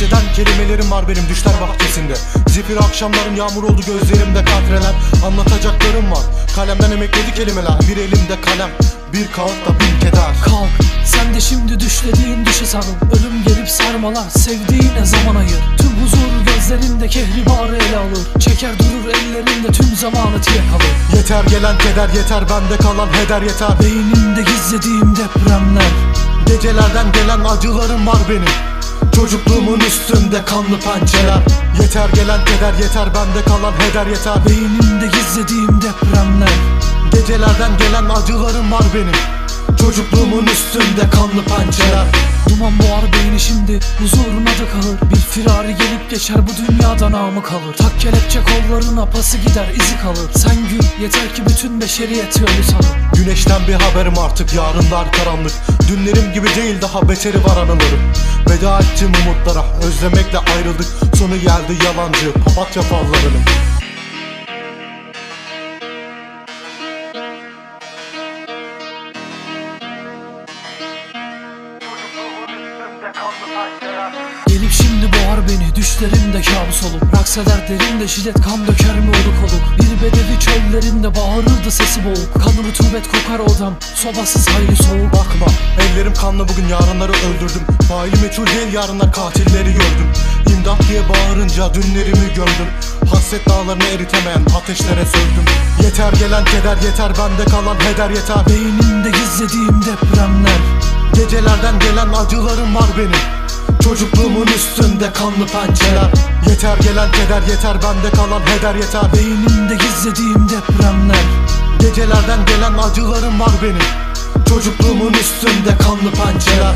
Akseden kelimelerim var benim düşler bahçesinde. Zifir akşamların yağmur oldu gözlerimde katreler. Anlatacaklarım var. Kalemden emekledi kelimeler. Bir elimde kalem Bir kağıtta bin keder. Kalk sen de şimdi düşlediğin düşe sarıl. Ölüm gelip sarmalar sevdiğine zaman ayır? Tüm huzur gözlerinde kehribarı ele alır. Çeker durur ellerinde tüm zamanı tiye kalır Yeter gelen keder yeter bende kalan heder yeter. Beynimde gizlediğim depremler. Gecelerden gelen acılarım var benim Çocukluğumun üstünde kanlı pençeler. Yeter gelen keder yeter bende kalan heder yeter. Beynimde gizlediğim depremler. Gecelerden gelen acılarım var benim Çocukluğumun üstünde kanlı pençeler Duman boğar beyni şimdi huzuruna da kalır. Bir firari gelip geçer bu dünyada namı kalır. Tak kelepçe kollarına pası gider izi kalır. Sen gül yeter ki bütün beşeriyeti ölü sanır. Güneşten bir haberim artık yarınlar karanlık. Dünlerim gibi değil daha beteri var anılarım. Veda ettim umutlara özlemekle ayrıldık. Sonu geldi yalancı papatya fallarının şimdi boğar beni düşlerimde kabus olup. Rakseder derinde jilet kan döker mi oluk oluk. Bir bedevi çöllerinde bağırırdı sesi boğuk. Kanı rutubet kokar odam sobasız hayli soğuk. Bakma ellerim kanlı bugün yarınları öldürdüm. Faili meçhul değil yarınlar katilleri gördüm. İmdat diye bağırınca dünlerimi gömdüm Hasret dağlarını eritemeyen ateşlere söndüm Yeter gelen keder yeter bende kalan heder yeter. Beynimde gizlediğim depremler. Gecelerden gelen acılarım var benim Çocukluğumun üstünde kanlı pençeler Yeter gelen keder yeter bende kalan heder yeter. Beynimde gizlediğim depremler. Gecelerden gelen acılarım var benim. Çocukluğumun üstünde kanlı pençeler